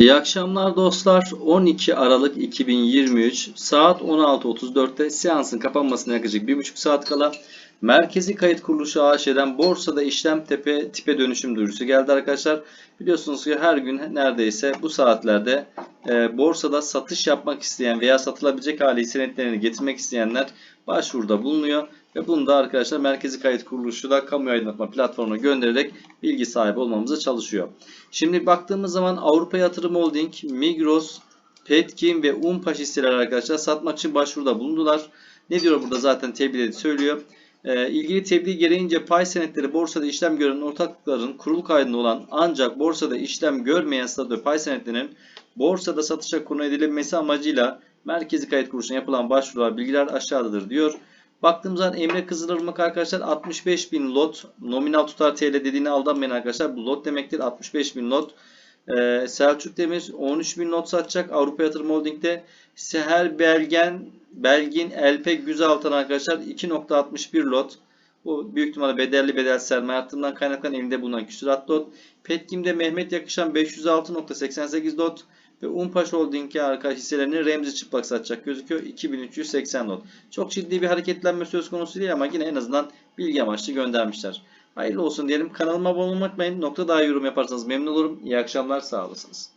İyi akşamlar dostlar. 12 Aralık 2023 saat 16.34'te seansın kapanmasına yaklaşık 1,5 saat kala Merkezi Kayıt Kuruluşu AŞ'den borsada işlem tepe tipe dönüşüm duyurusu geldi arkadaşlar. Biliyorsunuz ki her gün neredeyse bu saatlerde e, borsada satış yapmak isteyen veya satılabilecek hali senetlerini getirmek isteyenler başvuruda bulunuyor. Ve bunu da arkadaşlar Merkezi Kayıt Kuruluşu da kamu aydınlatma platformuna göndererek bilgi sahibi olmamıza çalışıyor. Şimdi baktığımız zaman Avrupa Yatırım Holding, Migros, Petkim ve Unpaş hisseleri arkadaşlar satmak için başvuruda bulundular. Ne diyor burada zaten tebliğde söylüyor. Ee, ilgili tebliğ gereğince pay senetleri borsada işlem gören ortaklıkların kurul kaydında olan ancak borsada işlem görmeyen statü pay senetlerinin borsada satışa konu edilmesi amacıyla Merkezi Kayıt Kuruluşu'na yapılan başvurular bilgiler aşağıdadır diyor. Baktığımız zaman Emre Kızılırmak arkadaşlar 65 bin lot nominal tutar TL dediğine aldanmayın arkadaşlar. Bu lot demektir 65 bin lot. Ee, Selçuk Demir 13 bin lot satacak Avrupa Yatırım Holding'de. Seher Belgen Belgin Elpek Güzeltan arkadaşlar 2.61 lot. Bu büyük ihtimalle bedelli bedel sermaye arttığından kaynaklanan elinde bulunan küsurat lot. Petkim'de Mehmet Yakışan 506.88 lot. Ve Unpaş Holding'e arka hisselerini Remzi çıplak satacak gözüküyor. 2380 lot. Çok ciddi bir hareketlenme söz konusu değil ama yine en azından bilgi amaçlı göndermişler. Hayırlı olsun diyelim. Kanalıma abone olmayı unutmayın. Nokta daha yorum yaparsanız memnun olurum. İyi akşamlar sağ olasınız.